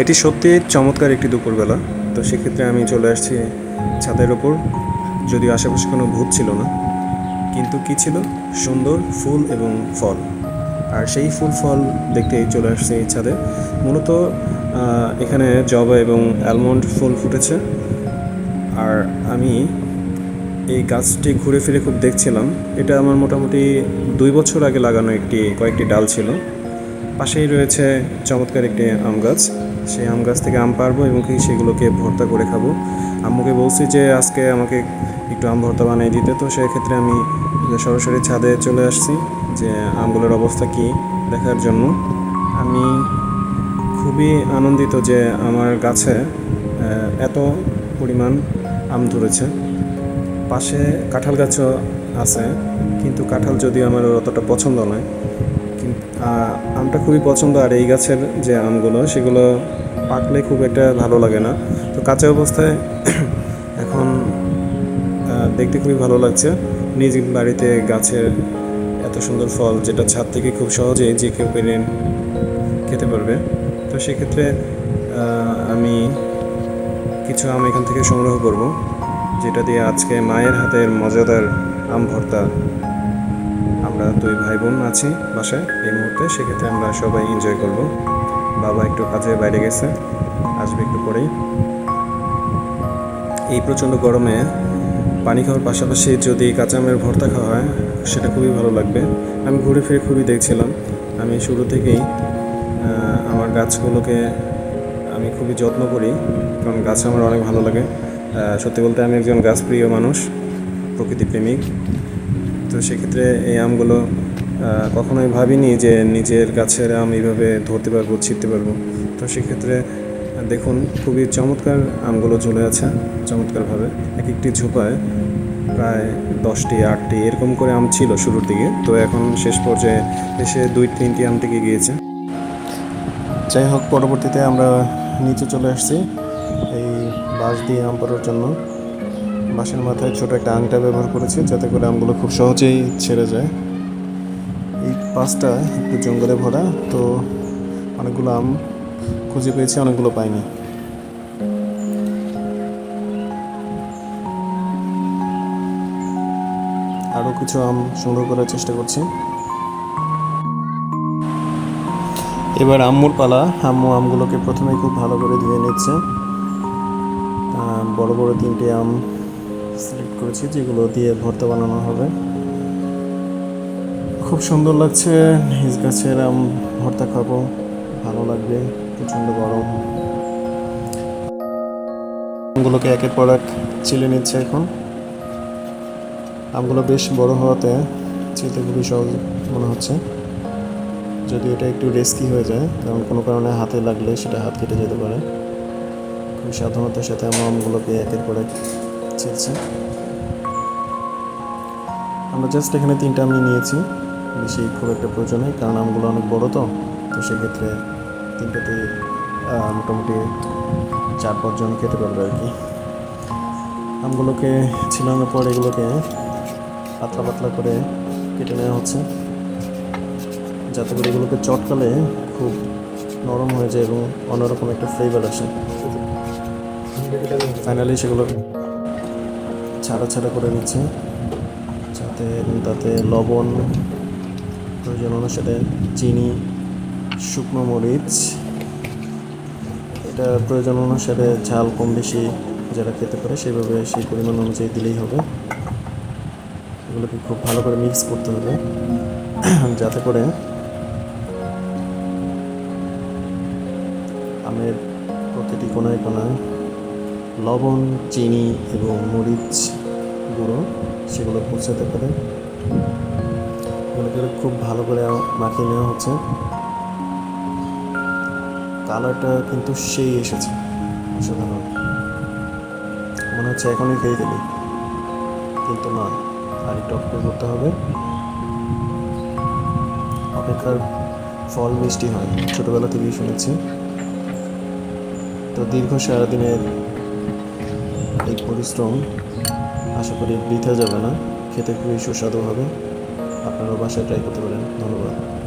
এটি সত্যি চমৎকার একটি দুপুরবেলা। তো সেক্ষেত্রে আমি চলে আসছি ছাদের ওপর। যদিও আশেপাশে কোনো ভূত ছিল না। কিন্তু কি ছিল? সুন্দর ফুল এবং ফল। আর সেই ফুল ফল দেখতে চলে আসছে এই ছাদে। মূলত এখানে জবা এবং অ্যালমন্ড ফুল ফুটেছে। আর আমি এই গাছটি ঘুরে ফিরে খুব দেখছিলাম। এটা আমার মোটামুটি দুই বছর আগে লাগানো একটি, কয়েকটি ডাল ছিল। পাশেই রয়েছে চমৎকার একটি আম গাছ। সেই আম গাছ থেকে আম পারব এবং কি সেগুলোকে ভর্তা করে খাব। আম্মুকে বলছি যে, আজকে আমাকে একটু আম ভর্তা বানিয়ে দিতে। তো সেক্ষেত্রে আমি সরাসরি ছাদে চলে আসছি যে আমগুলোর অবস্থা কী দেখার জন্য। আমি খুবই আনন্দিত যে, আমার গাছে এত পরিমাণ আম ধরেছে। পাশে কাঁঠাল গাছও আছে, কিন্তু কাঁঠাল যদিও আমার অতটা পছন্দ নয় আমটা খুবই পছন্দ আর এই গাছের যে আমগুলো, সেগুলো পাকলে খুব একটা ভালো লাগে না। তো কাঁচা অবস্থায় এখন দেখতে খুবই ভালো লাগছে। নিজ বাড়িতে গাছের এত সুন্দর ফল, যেটা ছাদ থেকে খুব সহজেই যে কেউ পেরে খেতে পারবে। তো সেক্ষেত্রে আমি কিছু আম এখান থেকে সংগ্রহ করব, যেটা দিয়ে আজকে মায়ের হাতের মজাদার আম ভর্তা আমরা দুই ভাই বোন আছি বাসায় এই মুহূর্তে, সেক্ষেত্রে আমরা সবাই এনজয় করব। বাবা একটু কাজে বাইরে গেছে, আসবে একটু পরেই। এই প্রচণ্ড গরমে পানি খাওয়ার পাশাপাশি যদি কাঁচা আমের ভর্তা খাওয়া হয়, সেটা খুবই ভালো লাগবে। আমি ঘুরে ফিরে খুবই দেখছিলাম। আমি শুরু থেকেই আমার গাছগুলোকে আমি খুবই যত্ন করি, কারণ গাছ আমার অনেক ভালো লাগে। সত্যি বলতে আমি একজন গাছপ্রিয় মানুষ প্রকৃতিপ্রেমিক তো সেক্ষেত্রে এই আমগুলো কখনোই ভাবিনি যে নিজের গাছের আম এইভাবে ধরতে পারব, ছিঁড়তে পারব। তো সেক্ষেত্রে দেখুন, খুবই চমৎকার আমগুলো ঝুলে আছে, চমৎকারভাবে। এক একটি ঝোপায় প্রায় দশটি, আটটি এরকম করে আম ছিল শুরুর দিকে। তো এখন শেষ পর্যায়ে এসে দুই, তিনটি আম থেকে গিয়েছে। যাই হোক, পরবর্তীতে আমরা নিচে চলে আসছি এই বাঁশ দিয়ে আম পাড়ার জন্য। বাঁশের মাথায় ছোট একটা আংটা ব্যবহার করেছি, যাতে করে আমগুলো খুব সহজেই ছেড়ে যায়। এই পাশটা একটু জঙ্গলে ভরা, তো অনেকগুলো আম খুঁজে পেয়েছি, অনেকগুলো পাইনি। আরও কিছু আম সংগ্রহ করার চেষ্টা করছি। এবার আম্মুর পালা। আম্মু আমগুলোকে প্রথমে খুব ভালো করে ধুয়ে নিচ্ছে। বড় বড় তিনটে আম সিলেক্ট করেছি, যেগুলো দিয়ে ভর্তা বানানো হবে। খুব সুন্দর লাগছে, নিজ গাছের আম ভর্তা খাব, ভালো লাগবে, প্রচণ্ড গরম। আমগুলোকে একের পর এক চিলে নিচ্ছে এখন। আমগুলো বেশ বড় হওয়াতে চিলতে খুবই সহজ মনে হচ্ছে। যদি এটা একটু রেস্কি হয়ে যায় কারণ কোনো কারণে হাতে লাগলে সেটা হাত কেটে যেতে পারে। খুব সাবধানতার সাথে আমরা আমগুলোকে একের পর এক আমরা জাস্ট এখানে তিনটা আমি নিয়েছি। বেশি খুব একটা প্রয়োজন নেই, কারণ আমগুলো অনেক বড় তো। তো সেক্ষেত্রে তিনটাতে মোটামুটি চার পাঁচজন খেতে পারবে আর কি। আমগুলোকে ছিলানোর পর এগুলোকে পাতলা পাতলা করে কেটে নেওয়া হচ্ছে। যাতে করে এগুলোকে চটকালে খুব নরম হয়ে যায় এবং অন্যরকম একটা ফ্লেভার আসে। ফাইনালি সেগুলো ছাড়া ছাড়া করে নিচ্ছে। যাতে তাতে লবণ প্রয়োজন অনুসারে চিনি, শুকনো মরিচ। এটা প্রয়োজন অনুসারে ঝাল কম বেশি যারা খেতে পারে সেভাবে সেই পরিমাণ অনুযায়ী দিলেই হবে। এগুলোকে খুব ভালো করে মিক্স করতে হবে। যাতে করে আমের প্রতিটি কোনায় কোনায় লবণ, চিনি এবং মরিচ গুঁড়ো সেগুলো পৌঁছাতে পারে। এগুলোকে খুব ভালো করে মাখিয়ে নেওয়া হচ্ছে। কালারটা কিন্তু সেই এসেছে, অসাধারণ। মনে হচ্ছে এখনই খেয়ে ফেলি। কিন্তু নয় আর একটু অপেক্ষা করতে হবে। অপেক্ষার ফল মিষ্টি হয়, ছোটোবেলা থেকেই শুনেছি। তো দীর্ঘ সারাদিনের এই পরিশ্রম আশা করি বৃথা যাবে না। খেতে খুবই সুস্বাদু হবে। আপনারাও বাসায় ট্রাই করতে পারেন। ধন্যবাদ।